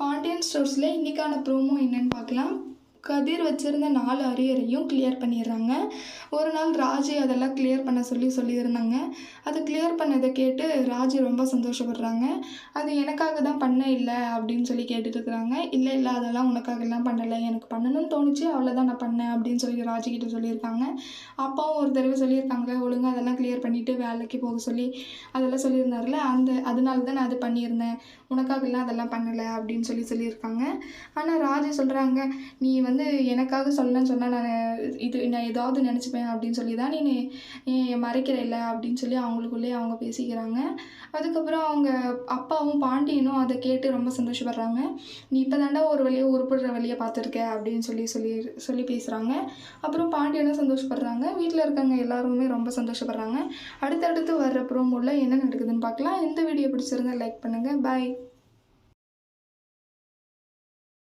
பாண்டியன் ஸ்டோர்ஸில் இன்றைக்கான ப்ரோமோ என்னன்னு பார்க்கலாம். கதிர் வச்சுருந்த நாலு அரியரையும் கிளியர் பண்ணிடுறாங்க. ஒரு நாள் ராஜி அதெல்லாம் கிளியர் பண்ண சொல்லி சொல்லியிருந்தாங்க. அது கிளியர் பண்ணதை கேட்டு ராஜி ரொம்ப சந்தோஷப்படுறாங்க. அது எனக்காக தான் பண்ண இல்லை அப்படின்னு சொல்லி கேட்டுட்ருக்குறாங்க இல்லை இல்லை அதெல்லாம் உனக்காகலாம் பண்ணலை. எனக்கு பண்ணணும்னு தோணுச்சு. அவ்வளோதான் நான் பண்ணேன் அப்படின்னு சொல்லி ராஜி கிட்ட சொல்லியிருக்காங்க. அப்பாவும் ஒரு தடவை சொல்லியிருக்காங்க. ஒழுங்காக அதெல்லாம் கிளியர் பண்ணிவிட்டு வேலைக்கு போக சொல்லி அதெல்லாம் சொல்லியிருந்தார்ல அந்த அதனால தான் நான் அது பண்ணியிருந்தேன். உனக்காகலாம் அதெல்லாம் பண்ணலை அப்படின்னு சொல்லி சொல்லியிருக்காங்க. ஆனால் ராஜி சொல்கிறாங்க நீ வந்து வந்து எனக்காக சொல்லணும்னு சொன்னால் நான் இது நான் ஏதாவது நினச்சிப்பேன் அப்படின்னு சொல்லி தான் நீ நீ மறைக்கிற இல்லை அப்படின்னு சொல்லி அவங்களுக்குள்ளேயே அவங்க பேசிக்கிறாங்க. அதுக்கப்புறம் அவங்க அப்பாவும் பாண்டியனும் அதை கேட்டு ரொம்ப சந்தோஷப்படுறாங்க. நீ இப்போ தாண்டா ஒரு வழியை உருப்படுற வழியை பார்த்துருக்க அப்படின்னு சொல்லி சொல்லி சொல்லி பேசுகிறாங்க அப்புறம் பாண்டியனும் சந்தோஷப்படுறாங்க. வீட்டில் இருக்கவங்க எல்லாருமே ரொம்ப சந்தோஷப்படுறாங்க. அடுத்தடுத்து வர்ற ப்ரோமோவில் என்ன நடக்குதுன்னு பார்க்கலாம். இந்த வீடியோ பிடிச்சிருந்தா லைக் பண்ணுங்கள் பாய்